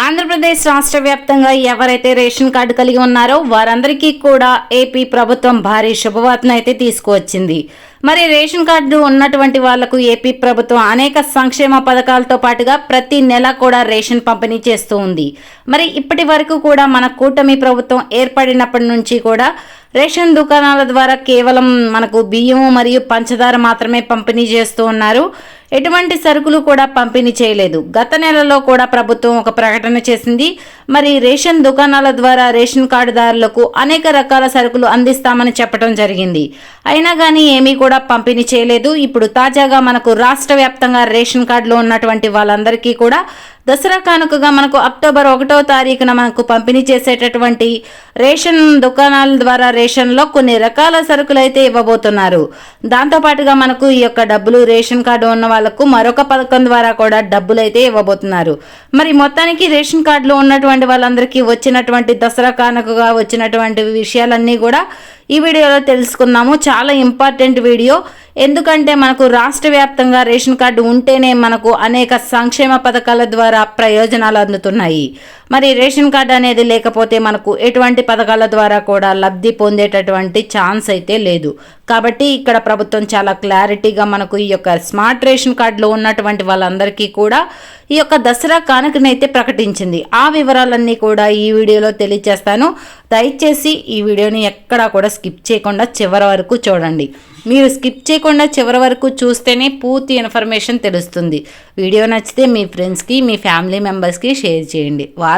ఆంధ్రప్రదేశ్ రాష్ట్ర వ్యాప్తంగా ఎవరైతే రేషన్ కార్డు కలిగి ఉన్నారో వారందరికీ కూడా ఏపీ ప్రభుత్వం భారీ శుభవార్తను అయితే తీసుకువచ్చింది. మరి రేషన్ కార్డు ఉన్నటువంటి వాళ్ళకు ఏపీ ప్రభుత్వం అనేక సంక్షేమ పథకాలతో పాటుగా ప్రతి నెల కూడా రేషన్ పంపిణీ చేస్తూ ఉంది. మరి ఇప్పటి వరకు కూడా మన కూటమి ప్రభుత్వం ఏర్పడినప్పటి నుంచి కూడా రేషన్ దుకాణాల ద్వారా కేవలం మనకు బియ్యము మరియు పంచదార మాత్రమే పంపిణీ చేస్తూ ఉన్నారు. ఎటువంటి సరుకులు కూడా పంపిణీ చేయలేదు. గత నెలలో కూడా ప్రభుత్వం ఒక ప్రకటన చేసింది. మరి రేషన్ దుకాణాల ద్వారా రేషన్ కార్డుదారులకు అనేక రకాల సరుకులు అందిస్తామని చెప్పడం జరిగింది. అయినా కానీ ఏమీ కూడా పంపిణీ చేయలేదు. ఇప్పుడు తాజాగా మనకు రాష్ట్ర వ్యాప్తంగా రేషన్ కార్డులో ఉన్నటువంటి వాళ్ళందరికీ కూడా దసరా కానుకగా మనకు అక్టోబర్ ఒకటో తారీఖున మనకు పంపిణీ చేసేటటువంటి రేషన్ దుకాణాల ద్వారా రేషన్లో కొన్ని రకాల సరుకులు అయితే ఇవ్వబోతున్నారు. దాంతోపాటుగా మనకు ఈ యొక్క డబ్బులు రేషన్ కార్డు ఉన్న వాళ్ళకు మరొక పథకం ద్వారా కూడా డబ్బులు అయితే ఇవ్వబోతున్నారు. మరి మొత్తానికి రేషన్ కార్డులో ఉన్నటువంటి వాళ్ళందరికీ వచ్చినటువంటి దసరా కానుకగా వచ్చినటువంటి విషయాలన్నీ కూడా ఈ వీడియోలో తెలుసుకుందాము. చాలా ఇంపార్టెంట్ వీడియో. ఎందుకంటే మనకు రాష్ట్ర వ్యాప్తంగా రేషన్ కార్డు ఉంటేనే మనకు అనేక సంక్షేమ పథకాల ద్వారా ప్రయోజనాలు అందుతున్నాయి. మరి రేషన్ కార్డు అనేది లేకపోతే మనకు ఎటువంటి పథకాల ద్వారా కూడా లబ్ధి పొందేటటువంటి ఛాన్స్ అయితే లేదు. కాబట్టి ఇక్కడ ప్రభుత్వం చాలా క్లారిటీగా మనకు ఈ యొక్క స్మార్ట్ రేషన్ కార్డులో ఉన్నటువంటి వాళ్ళందరికీ కూడా ఈ యొక్క దసరా కానుకనైతే ప్రకటించింది. ఆ వివరాలన్నీ కూడా ఈ వీడియోలో తెలియజేస్తాను. దయచేసి ఈ వీడియోని ఎక్కడా కూడా స్కిప్ చేయకుండా చివరి వరకు చూడండి. మీరు స్కిప్ చేయకుండా చివరి వరకు చూస్తేనే పూర్తి ఇన్ఫర్మేషన్ తెలుస్తుంది. వీడియో నచ్చితే మీ ఫ్రెండ్స్కి మీ ఫ్యామిలీ మెంబర్స్కి షేర్ చేయండి. వాళ్ళ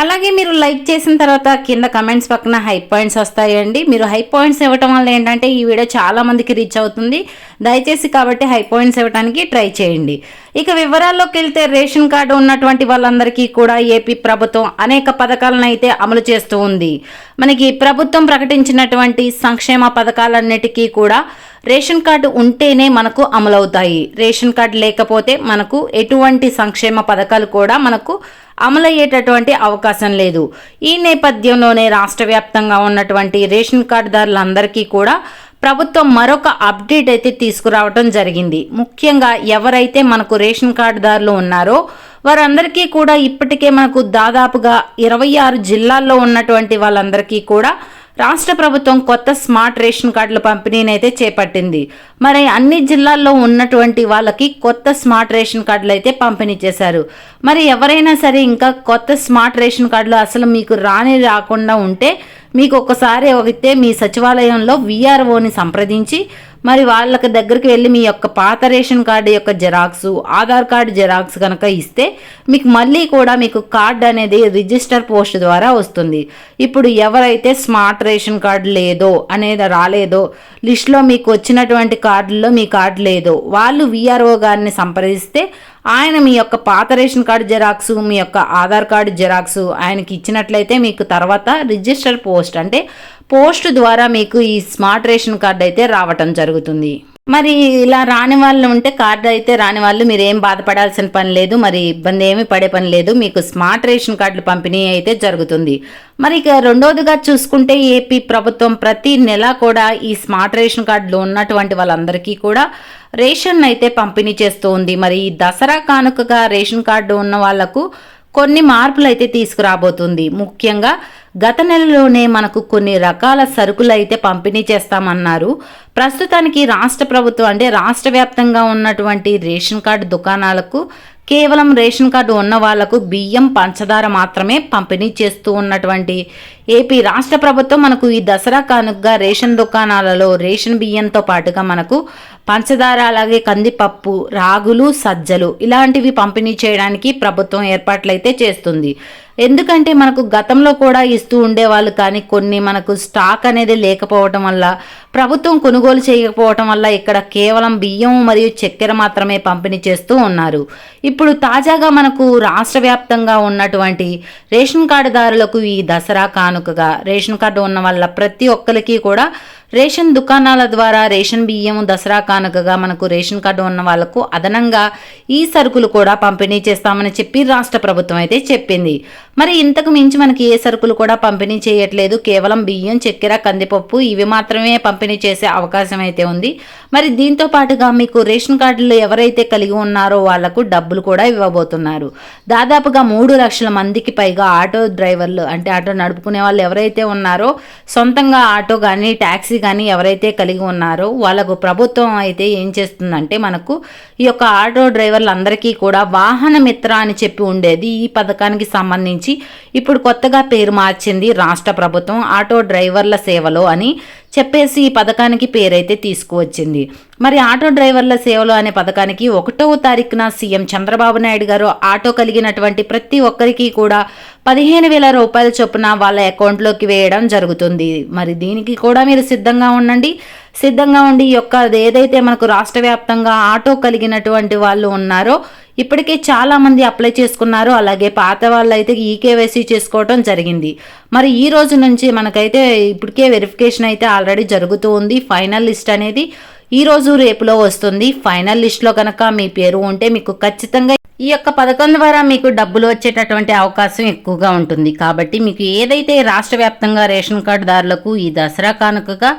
అలాగే మీరు లైక్ చేసిన తర్వాత కింద కమెంట్స్ పక్కన హై పాయింట్స్ వస్తాయండి. మీరు హై పాయింట్స్ ఇవ్వటం వల్ల ఏంటంటే ఈ వీడియో చాలా మందికి రీచ్ అవుతుంది. దయచేసి కాబట్టి హై పాయింట్స్ ఇవ్వడానికి ట్రై చేయండి. ఇక వివరాల్లోకి వెళ్తే రేషన్ కార్డు ఉన్నటువంటి వాళ్ళందరికీ కూడా ఏపీ ప్రభుత్వం అనేక పథకాలను అయితే అమలు చేస్తూ ఉంది. మనకి ప్రభుత్వం ప్రకటించినటువంటి సంక్షేమ పథకాలన్నిటికీ కూడా రేషన్ కార్డు ఉంటేనే మనకు అమలవుతాయి. రేషన్ కార్డు లేకపోతే మనకు ఎటువంటి సంక్షేమ పథకాలు కూడా మనకు అమలయ్యేటటువంటి అవకాశం లేదు. ఈ నేపథ్యంలోనే రాష్ట్ర వ్యాప్తంగా ఉన్నటువంటి రేషన్ కార్డుదారులందరికీ కూడా ప్రభుత్వం మరొక అప్డేట్ అయితే తీసుకురావడం జరిగింది. ముఖ్యంగా ఎవరైతే మనకు రేషన్ కార్డుదారులు ఉన్నారో వారందరికీ కూడా ఇప్పటికే మనకు దాదాపుగా ఇరవై ఆరు జిల్లాల్లో ఉన్నటువంటి వాళ్ళందరికీ కూడా రాష్ట్ర ప్రభుత్వం కొత్త స్మార్ట్ రేషన్ కార్డుల పంపిణీని అయితే చేపట్టింది. మరి అన్ని జిల్లాల్లో ఉన్నటువంటి వాళ్ళకి కొత్త స్మార్ట్ రేషన్ కార్డులు అయితే పంపిణీ చేశారు. మరి ఎవరైనా సరే ఇంకా కొత్త స్మార్ట్ రేషన్ కార్డులు అసలు మీకు రాని రాకుండా ఉంటే మీకు ఒకసారి అయితే మీ సచివాలయంలో విఆర్ఓని సంప్రదించి మరి వాళ్ళకి దగ్గరికి వెళ్ళి మీ యొక్క పాత రేషన్ కార్డు యొక్క జెరాక్స్ ఆధార్ కార్డు జెరాక్స్ కనుక ఇస్తే మీకు మళ్ళీ కూడా మీకు కార్డు అనేది రిజిస్టర్ పోస్ట్ ద్వారా వస్తుంది. ఇప్పుడు ఎవరైతే స్మార్ట్ రేషన్ కార్డు లేదో అనేది రాలేదో లిస్ట్లో మీకు వచ్చినటువంటి కార్డుల్లో మీ కార్డు లేదో వాళ్ళు విఆర్ఓ గారిని సంప్రదిస్తే ఆయన మీ యొక్క పాత రేషన్ కార్డు జెరాక్స్ మీ యొక్క ఆధార్ కార్డు జెరాక్స్ ఆయనకి ఇచ్చినట్లయితే మీకు తర్వాత రిజిస్టర్ పోస్ట్ అంటే పోస్ట్ ద్వారా మీకు ఈ స్మార్ట్ రేషన్ కార్డు అయితే రావటం జరుగుతుంది. మరి ఇలా రాని వాళ్ళు ఉంటే కార్డు అయితే రాని వాళ్ళు మీరు ఏం బాధపడాల్సిన పని లేదు మరి ఇబ్బంది ఏమి పడే పని లేదు మీకు స్మార్ట్ రేషన్ కార్డులు పంపిణీ అయితే జరుగుతుంది. మరి ఇక రెండోదిగా చూసుకుంటే ఏపీ ప్రభుత్వం ప్రతి నెల కూడా ఈ స్మార్ట్ రేషన్ కార్డులు ఉన్నటువంటి వాళ్ళందరికీ కూడా రేషన్ అయితే పంపిణీ చేస్తూ ఉంది. మరి ఈ దసరా కానుకగా రేషన్ కార్డు ఉన్న వాళ్ళకు కొన్ని మార్పులు అయితే తీసుకురాబోతుంది. ముఖ్యంగా గత నెలలోనే మనకు కొన్ని రకాల సరుకులు అయితే పంపిణీ చేస్తామన్నారు. ప్రస్తుతానికి రాష్ట్ర ప్రభుత్వం అంటే రాష్ట్ర వ్యాప్తంగా ఉన్నటువంటి రేషన్ కార్డు దుకాణాలకు కేవలం రేషన్ కార్డు ఉన్న వాళ్ళకు బియ్యం పంచదార మాత్రమే పంపిణీ చేస్తూ ఉన్నటువంటి ఏపీ రాష్ట్ర ప్రభుత్వం మనకు ఈ దసరా కానుకగా రేషన్ దుకాణాలలో రేషన్ బియ్యంతో పాటుగా మనకు పంచదార అలాగే కందిపప్పు రాగులు సజ్జలు ఇలాంటివి పంపిణీ చేయడానికి ప్రభుత్వం ఏర్పాట్లయితే చేస్తుంది. ఎందుకంటే మనకు గతంలో కూడా ఇస్తూ ఉండేవాళ్ళు కానీ కొన్ని మనకు స్టాక్ అనేది లేకపోవటం వల్ల ప్రభుత్వం కొనుగోలు చేయకపోవటం వల్ల ఇక్కడ కేవలం బియ్యం మరియు చక్కెర మాత్రమే పంపిణీ చేస్తూ ఉన్నారు. ఇప్పుడు తాజాగా మనకు రాష్ట్ర వ్యాప్తంగా ఉన్నటువంటి రేషన్ కార్డుదారులకు ఈ దసరా కానుకగా రేషన్ కార్డు ఉన్న వల్ల ప్రతి ఒక్కరికి కూడా రేషన్ దుకాణాల ద్వారా రేషన్ బియ్యం దసరా కానుకగా మనకు రేషన్ కార్డు ఉన్న వాళ్ళకు అదనంగా ఈ సరుకులు కూడా పంపిణీ చేస్తామని చెప్పి రాష్ట్ర ప్రభుత్వం అయితే చెప్పింది. మరి ఇంతకు మించి మనకి ఏ సరుకులు కూడా పంపిణీ చేయట్లేదు. కేవలం బియ్యం చక్కెర కందిపప్పు ఇవి మాత్రమే పంపిణీ చేసే అవకాశం అయితే ఉంది. మరి దీంతో పాటుగా మీకు రేషన్ కార్డులు ఎవరైతే కలిగి ఉన్నారో వాళ్ళకు డబ్బులు కూడా ఇవ్వబోతున్నారు. దాదాపుగా మూడు లక్షల మందికి పైగా ఆటో డ్రైవర్లు అంటే ఆటో నడుపుకునే వాళ్ళు ఎవరైతే ఉన్నారో సొంతంగా ఆటో కానీ ట్యాక్సీ కానీ ఎవరైతే కలిగి ఉన్నారో వాళ్ళకు ప్రభుత్వం అయితే ఏం చేస్తుందంటే మనకు ఈ యొక్క ఆటో డ్రైవర్లందరికీ కూడా వాహన మిత్ర అని చెప్పి ఉండేది. ఈ పథకానికి సంబంధించి ఇప్పుడు కొత్తగా పేరు మార్చింది రాష్ట్ర ప్రభుత్వం ఆటో డ్రైవర్ల సేవలో అని చెప్పేసి ఈ పథకానికి పేరైతే తీసుకువచ్చింది. మరి ఆటో డ్రైవర్ల సేవలు అనే పథకానికి ఒకటవ తారీఖున సీఎం చంద్రబాబు నాయుడు గారు ఆటో కలిగినటువంటి ప్రతి ఒక్కరికి కూడా పదిహేను వేల రూపాయల చొప్పున వాళ్ళ అకౌంట్లోకి వేయడం జరుగుతుంది. మరి దీనికి కూడా మీరు సిద్ధంగా ఉండండి. సిద్ధంగా ఉండి ఈ యొక్క ఏదైతే మనకు రాష్ట్ర వ్యాప్తంగా ఆటో కలిగినటువంటి వాళ్ళు ఉన్నారో ఇప్పటికే చాలా మంది అప్లై చేసుకున్నారు. అలాగే పాత వాళ్ళు అయితే ఈకేవైసీ చేసుకోవడం జరిగింది. మరి ఈ రోజు నుంచి మనకైతే ఇప్పటికే వెరిఫికేషన్ అయితే ఆల్రెడీ జరుగుతూ ఉంది. ఫైనల్ లిస్ట్ అనేది ఈ రోజు రేపులో వస్తుంది. ఫైనల్ లిస్ట్లో కనుక మీ పేరు ఉంటే మీకు ఖచ్చితంగా ఈ యొక్క పథకం ద్వారా మీకు డబ్బులు వచ్చేటటువంటి అవకాశం ఎక్కువగా ఉంటుంది. కాబట్టి మీకు ఏదైతే రాష్ట్ర వ్యాప్తంగా రేషన్ కార్డుదారులకు ఈ దసరా కానుకగా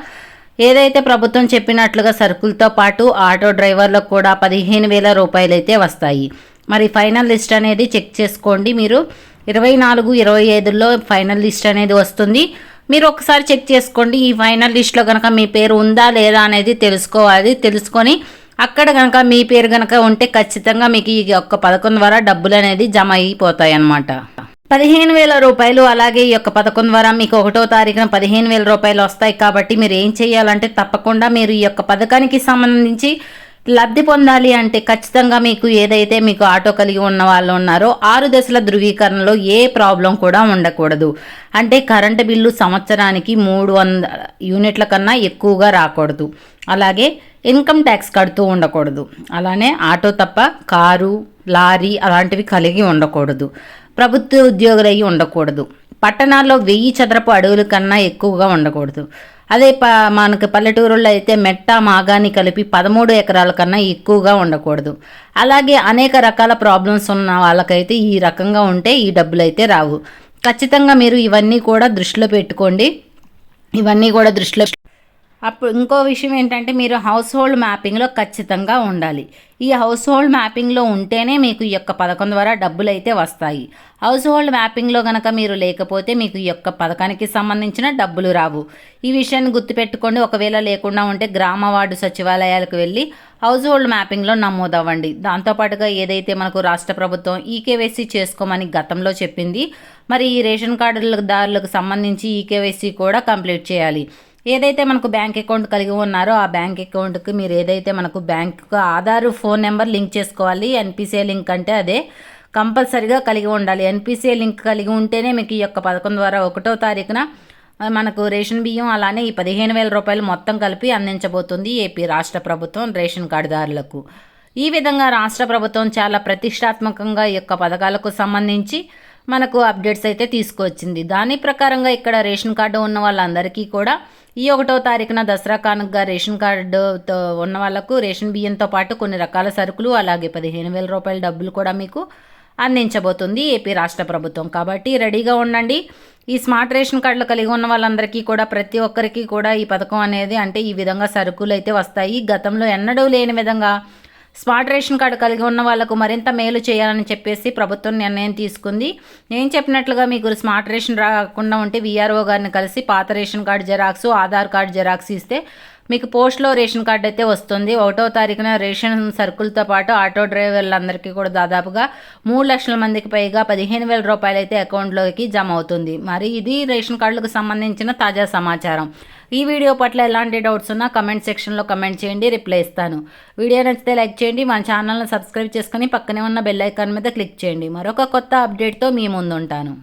ఏదైతే ప్రభుత్వం చెప్పినట్లుగా సరుకులతో పాటు ఆటో డ్రైవర్లకు కూడా పదిహేను వేల రూపాయలు అయితే వస్తాయి. మరి ఫైనల్ లిస్ట్ అనేది చెక్ చేసుకోండి మీరు. ఇరవై నాలుగు ఇరవై ఐదులో ఫైనల్ లిస్ట్ అనేది వస్తుంది. మీరు ఒకసారి చెక్ చేసుకోండి ఈ ఫైనల్ లిస్ట్లో కనుక మీ పేరు ఉందా లేదా అనేది తెలుసుకోవాలి. తెలుసుకొని అక్కడ కనుక మీ పేరు కనుక ఉంటే ఖచ్చితంగా మీకు ఈ యొక్క పథకం ద్వారా డబ్బులు అనేది జమ అయిపోతాయి అన్నమాట పదిహేను వేల రూపాయలు. అలాగే ఈ యొక్క పథకం ద్వారా మీకు ఒకటో తారీఖున పదిహేను వేల రూపాయలు వస్తాయి కాబట్టి మీరు ఏం చేయాలంటే తప్పకుండా మీరు ఈ యొక్క పథకానికి సంబంధించి లబ్ధి పొందాలి అంటే ఖచ్చితంగా మీకు ఏదైతే మీకు ఆటో కలిగి ఉన్న వాళ్ళు ఉన్నారో ఆరు దశల ధృవీకరణలో ఏ ప్రాబ్లం కూడా ఉండకూడదు. అంటే కరెంటు బిల్లు సంవత్సరానికి మూడు వంద యూనిట్ల కన్నా ఎక్కువగా రాకూడదు. అలాగే ఇన్కమ్ ట్యాక్స్ కడుతూ ఉండకూడదు. అలానే ఆటో తప్ప కారు లారీ అలాంటివి కలిగి ఉండకూడదు. ప్రభుత్వ ఉద్యోగులయ్యి ఉండకూడదు. పట్టణాల్లో వెయ్యి చదరపు అడవుల కన్నా ఎక్కువగా ఉండకూడదు. అదే ప మనకు పల్లెటూరుల్లో అయితే మెట్ట మాగాని కలిపి పదమూడు ఎకరాల కన్నా ఎక్కువగా ఉండకూడదు. అలాగే అనేక రకాల ప్రాబ్లమ్స్ ఉన్న వాళ్ళకైతే ఈ రకంగా ఉంటే ఈ డబ్బులు అయితే రావు. ఖచ్చితంగా మీరు ఇవన్నీ కూడా దృష్టిలో పెట్టుకోండి. ఇవన్నీ కూడా దృష్టిలో అప్పుడు ఇంకో విషయం ఏంటంటే మీరు హౌస్ హోల్డ్ మ్యాపింగ్లో ఖచ్చితంగా ఉండాలి. ఈ హౌస్ హోల్డ్ మ్యాపింగ్లో ఉంటేనే మీకు ఈ యొక్క పథకం ద్వారా డబ్బులు అయితే వస్తాయి. హౌస్ హోల్డ్ మ్యాపింగ్లో కనుక మీరు లేకపోతే మీకు ఈ యొక్క పథకానికి సంబంధించిన డబ్బులు రావు. ఈ విషయాన్ని గుర్తుపెట్టుకోండి. ఒకవేళ లేకుండా ఉంటే గ్రామ వార్డు సచివాలయాలకు వెళ్ళి హౌస్ హోల్డ్ మ్యాపింగ్లో నమోదవ్వండి. దాంతోపాటుగా ఏదైతే మనకు రాష్ట్ర ప్రభుత్వం ఈకేవైసీ చేసుకోమని గతంలో చెప్పింది మరి ఈ రేషన్ కార్డుదారులకు సంబంధించి ఈకేవైసీ కూడా కంప్లీట్ చేయాలి. ఏదైతే మనకు బ్యాంక్ అకౌంట్ కలిగి ఉన్నారో ఆ బ్యాంక్ అకౌంట్కి మీరు ఏదైతే మనకు bank Aadhaar phone number link చేసుకోవాలి. ఎన్పిసిఐ లింక్ అంటే అదే కంపల్సరిగా కలిగి ఉండాలి. ఎన్పిసిఐ లింక్ కలిగి ఉంటేనే మీకు ఈ యొక్క పథకం ద్వారా ఒకటో తారీఖున మనకు రేషన్ బియ్యం అలానే ఈ పదిహేను వేల రూపాయలు మొత్తం కలిపి అందించబోతుంది ఏపీ రాష్ట్ర ప్రభుత్వం రేషన్ కార్డుదారులకు. ఈ విధంగా రాష్ట్ర ప్రభుత్వం చాలా ప్రతిష్టాత్మకంగా ఈ యొక్క పథకాలకు సంబంధించి మనకు అప్డేట్స్ అయితే తీసుకువచ్చింది. దాని ప్రకారంగా ఇక్కడ రేషన్ కార్డు ఉన్న వాళ్ళందరికీ కూడా ఈ ఒకటో తారీఖున దసరా కానుకగా రేషన్ కార్డుతో ఉన్న వాళ్ళకు రేషన్ బియ్యంతో పాటు కొన్ని రకాల సరుకులు అలాగే పదిహేను వేల రూపాయల డబ్బులు కూడా మీకు అందించబోతుంది ఏపీ రాష్ట్ర ప్రభుత్వం. కాబట్టి రెడీగా ఉండండి. ఈ స్మార్ట్ రేషన్ కార్డులు కలిగి ఉన్న వాళ్ళందరికీ కూడా ప్రతి ఒక్కరికి కూడా ఈ పథకం అనేది అంటే ఈ విధంగా సరుకులు అయితే వస్తాయి. గతంలో ఎన్నడూ లేని విధంగా స్మార్ట్ రేషన్ కార్డు కలిగి ఉన్న వాళ్ళకు మరింత మేలు చేయాలని చెప్పేసి ప్రభుత్వం నిర్ణయం తీసుకుంది. నేను చెప్పినట్లుగా మీకు స్మార్ట్ రేషన్ రాకుండా ఉంటే వీఆర్ఓ గారిని కలిసి పాత ration card xerox Aadhaar card xerox ఇస్తే మీకు పోస్ట్లో రేషన్ కార్డు అయితే వస్తుంది. ఒకటో తారీఖున రేషన్ సరుకులతో పాటు ఆటో డ్రైవర్లందరికీ కూడా దాదాపుగా మూడు లక్షల మందికి పైగా పదిహేను వేల రూపాయలు అయితే అకౌంట్లోకి జమ అవుతుంది. మరి ఇది రేషన్ కార్డులకు సంబంధించిన తాజా సమాచారం. ఈ వీడియో పట్ల ఎలాంటి డౌట్స్ ఉన్నా కమెంట్ సెక్షన్లో కమెంట్ చేయండి రిప్లై ఇస్తాను. వీడియో నచ్చితే లైక్ చేయండి మా ఛానల్ని సబ్స్క్రైబ్ చేసుకుని పక్కనే ఉన్న బెల్ ఐకాన్ మీద క్లిక్ చేయండి. మరొక కొత్త అప్డేట్తో మీ ముందు ఉంటాను